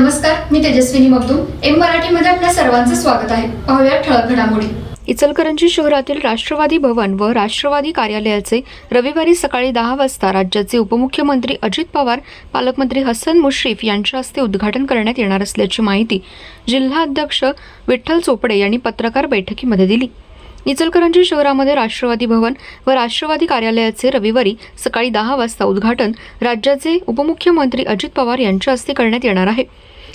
नमस्कार मी तेजस्विनी मगदूम. एम मराठीमध्ये आपल्या सर्वांचं स्वागत आहे. पाहूया ठळक घडामोडी. इचलकरंजी शहरातील राष्ट्रवादी भवन व राष्ट्रवादी कार्यालयाचे रविवारी सकाळी दहा वाजता राज्याचे उपमुख्यमंत्री अजित पवार पालकमंत्री हसन मुश्रीफ यांच्या हस्ते उद्घाटन करण्यात येणार असल्याची माहिती जिल्हा अध्यक्ष विठ्ठल चोपडे यांनी पत्रकार बैठकीमध्ये दिली. इचलकरंजी शहरामध्ये राष्ट्रवादी भवन व राष्ट्रवादी कार्यालयाचे रविवारी सकाळी दहा वाजता उद्घाटन राज्याचे उपमुख्यमंत्री अजित पवार यांच्या हस्ते करण्यात येणार आहे.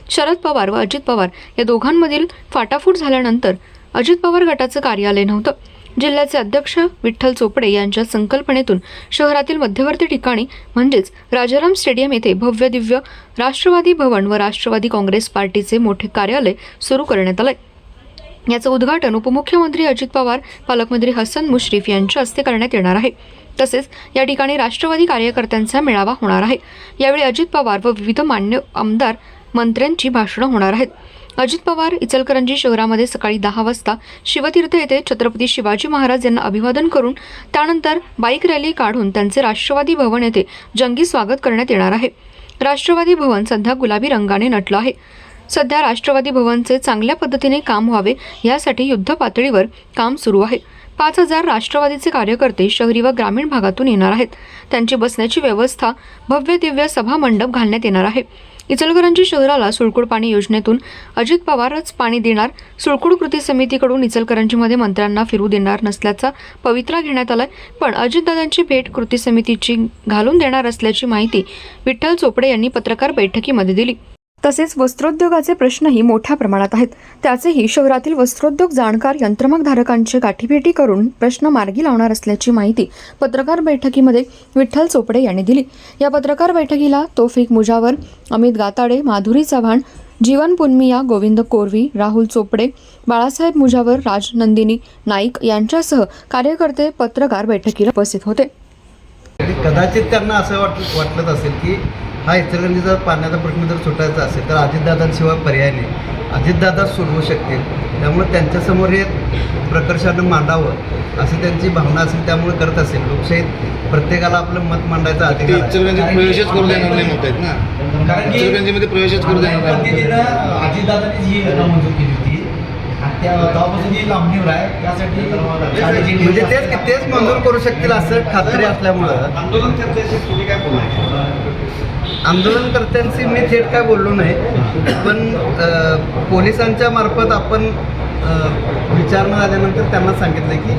शरद पवार व अजित पवार या दोघांमधील फाटाफूट झाल्यानंतर अजित पवार गटाचं कार्यालय नव्हतं. जिल्ह्याचे अध्यक्ष विठ्ठल चोपडे यांच्या संकल्पनेतून शहरातील मध्यवर्ती ठिकाणी म्हणजेच राजाराम स्टेडियम येथे भव्य दिव्य राष्ट्रवादी भवन व राष्ट्रवादी काँग्रेस पार्टीचे मोठे कार्यालय सुरू करण्यात आलंय. याचं उद्घाटन उपमुख्यमंत्री अजित पवार पालकमंत्री हसन मुश्रीफ यांच्या हस्ते करण्यात येणार आहे. तसेच या ठिकाणी राष्ट्रवादी कार्यकर्त्यांचा मेळावा होणार आहे. यावेळी अजित पवार व विविध मान्य आमदार मंत्र्यांची भाषणं होणार आहेत. अजित पवार इचलकरंजी शहरामध्ये सकाळी दहा वाजता शिवतीर्थ येथे छत्रपती शिवाजी महाराज यांना अभिवादन करून त्यानंतर बाईक रॅली काढून त्यांचे राष्ट्रवादी भवन येथे जंगी स्वागत करण्यात येणार आहे. राष्ट्रवादी भवन सध्या गुलाबी रंगाने नटलं आहे. सध्या राष्ट्रवादी भवनचे चांगल्या पद्धतीने काम व्हावे यासाठी युद्ध पातळीवर काम सुरू आहे. पाच हजार राष्ट्रवादीचे कार्यकर्ते शहरी व ग्रामीण भागातून येणार आहेत. त्यांची बसण्याची व्यवस्था भव्य दिव्य सभा मंडप घालण्यात येणार आहे. इचलकरंजी शहराला सुळकुड पाणी योजनेतून अजित पवारच पाणी देणार. सुळकुड कृती समितीकडून इचलकरंजीमध्ये मंत्र्यांना फिरू देणार नसल्याचा पवित्रा घेण्यात आलाय. पण अजितदादांची भेट कृती समितीची घालून देणार असल्याची माहिती विठ्ठल चोपडे यांनी पत्रकार बैठकीमध्ये दिली. तसेच वस्त्रोद्योगाचे प्रश्नही मोठ्या प्रमाणात आहेत. त्याचेही शहरातील वस्त्रोद्योग जाणकार यंत्रमागधारकांची गाठीभेटी करून प्रश्न मार्गी लावणार असल्याची माहिती पत्रकार बैठकीमध्ये विठ्ठल चोपडे यांनी दिली. या पत्रकार बैठकीला तोफिक मुजावर अमित गाताडे माधुरी चव्हाण जीवन पुन्मिया गोविंद कोरवी राहुल चोपडे बाळासाहेब मुजावर राज नंदिनी नाईक यांच्यासह कार्यकर्ते पत्रकार बैठकीला उपस्थित होते. कदाचित त्यांना असं वाटत असेल की हा इचलकरंजीचा पाण्याचा प्रश्न जर सुटायचा असेल तर अजितदादांशिवाय पर्याय नाही. अजितदादा सोडवू शकतील. त्यामुळे त्यांच्यासमोर हे प्रकर्षानं मांडावं असं त्यांची भावना असेल त्यामुळे करत असेल. लोकशाहीत प्रत्येकाला आपलं मत मांडायचा अधिकार प्रवेशच करू देणार नाही म्हणतायत ना. कारण की इचलकरंजीमध्ये प्रवेशच करू देणार नाही पद्धतीनं म्हणतायत. अजितदादांनी जी योजना मंजूर केली होती म्हणजे तेच तेच मंजूर करू शकतील असं खात्री असल्यामुळं आंदोलन आंदोलनकर्त्यांशी मी थेट काय बोललो नाही पण पोलिसांच्या मार्फत आपण विचारणा झाल्यानंतर त्यांना सांगितलं की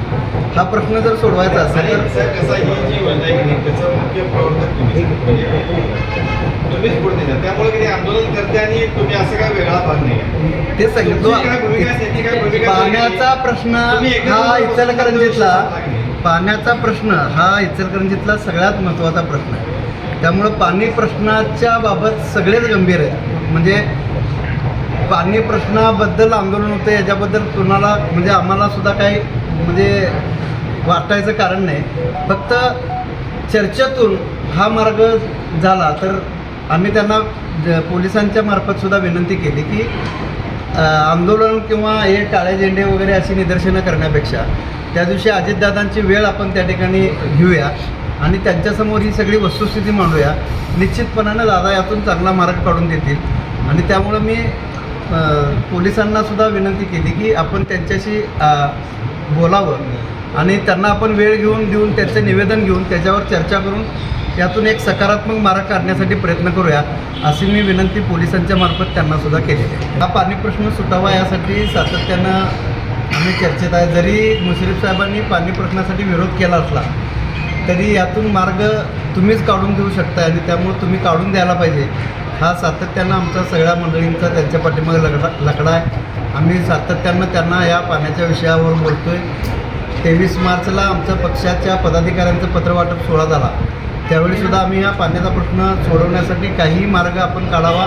हा प्रश्न जर सोडवायचा असेल तर कसं ही जी योजना आहे की नाही, त्याचं मुख्य प्रवर्तक तुम्ही तुम्हीच पुढे देणार त्यामुळे की आंदोलन करते आणि तुम्ही असं काय वेगळा भाग नाही ते सांगितलं? पाण्याचा प्रश्न हा इचलकरंजीतला. पाण्याचा प्रश्न हा इचलकरंजीतला सगळ्यात महत्त्वाचा प्रश्न आहे त्यामुळं पाणी प्रश्नाच्या बाबत सगळेच गंभीर आहेत म्हणजे पाणी प्रश्नाबद्दल आंदोलन होतं याच्याबद्दल कुणाला म्हणजे आम्हाला सुद्धा काही म्हणजे वाटायचं कारण नाही. फक्त चर्चेतून हा मार्ग झाला तर आम्ही त्यांना पोलिसांच्या मार्फत सुद्धा विनंती केली की आंदोलन किंवा हे काळे झेंडे वगैरे अशी निदर्शनं करण्यापेक्षा त्या दिवशी अजितदादांची वेळ आपण त्या ठिकाणी घेऊया. आणि त्यांच्यासमोर ही सगळी वस्तुस्थिती मांडूया. निश्चितपणानं दादा यातून चांगला मार्ग काढून देतील. आणि त्यामुळं मी पोलिसांनासुद्धा विनंती केली की आपण त्यांच्याशी बोलावं. आणि त्यांना आपण वेळ घेऊन देऊन त्याचं निवेदन घेऊन त्याच्यावर चर्चा करून यातून एक सकारात्मक मार्ग काढण्यासाठी प्रयत्न करूया अशी मी विनंती पोलिसांच्या मार्फत त्यांनासुद्धा केली. केलेली आहे हा पाणी प्रश्न सुटावा यासाठी सातत्यानं आम्ही चर्चेत आहे. जरी मुश्रीफ साहेबांनी पाणी प्रश्नासाठी विरोध केला असला तरी यातून मार्ग तुम्हीच काढून देऊ शकता आणि त्यामुळे तुम्ही काढून द्यायला पाहिजे. हा सातत्यानं आमचा सगळ्या मंडळींचा त्यांच्या पाठीमागे लकडा लकडा आहे. आम्ही सातत्यानं त्यांना या पाण्याच्या विषयावर आहे तेवीस मार्चला आमच्या पक्षाच्या पदाधिकाऱ्यांचं पत्रवाटप सोहळा झाला. त्यावेळीसुद्धा आम्ही हा पाण्याचा प्रश्न सोडवण्यासाठी काही मार्ग आपण काढावा.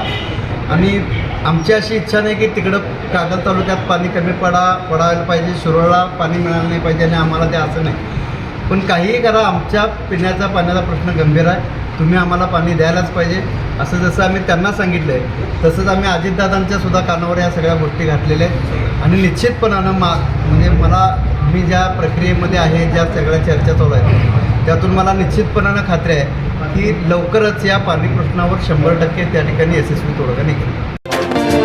आणि आमची अशी इच्छा नाही की तिकडं कागद तालुक्यात पाणी कमी पडा पडायला पाहिजे शिरोळला पाणी मिळालं नाही पाहिजे आणि आम्हाला ते असं नाही. पण काहीही करा आमच्या पिण्याचा पाण्याचा प्रश्न गंभीर आहे. तुम्ही आम्हाला पाणी द्यायलाच पाहिजे. असं जसं आम्ही त्यांना सांगितलं आहे तसंच आम्ही अजितदादांच्या सुद्धा कानावर या सगळ्या गोष्टी घातलेल्या आहेत. आणि निश्चितपणानं मा म्हणजे मला मी ज्या प्रक्रियेमध्ये आहे ज्या सगळ्या चर्चा चालू आहेत त्यातून मला निश्चितपणानं खात्री आहे की लवकरच या पाणी प्रश्नावर शंभर टक्के त्या ठिकाणी यशस्वी तोडगा निघेल.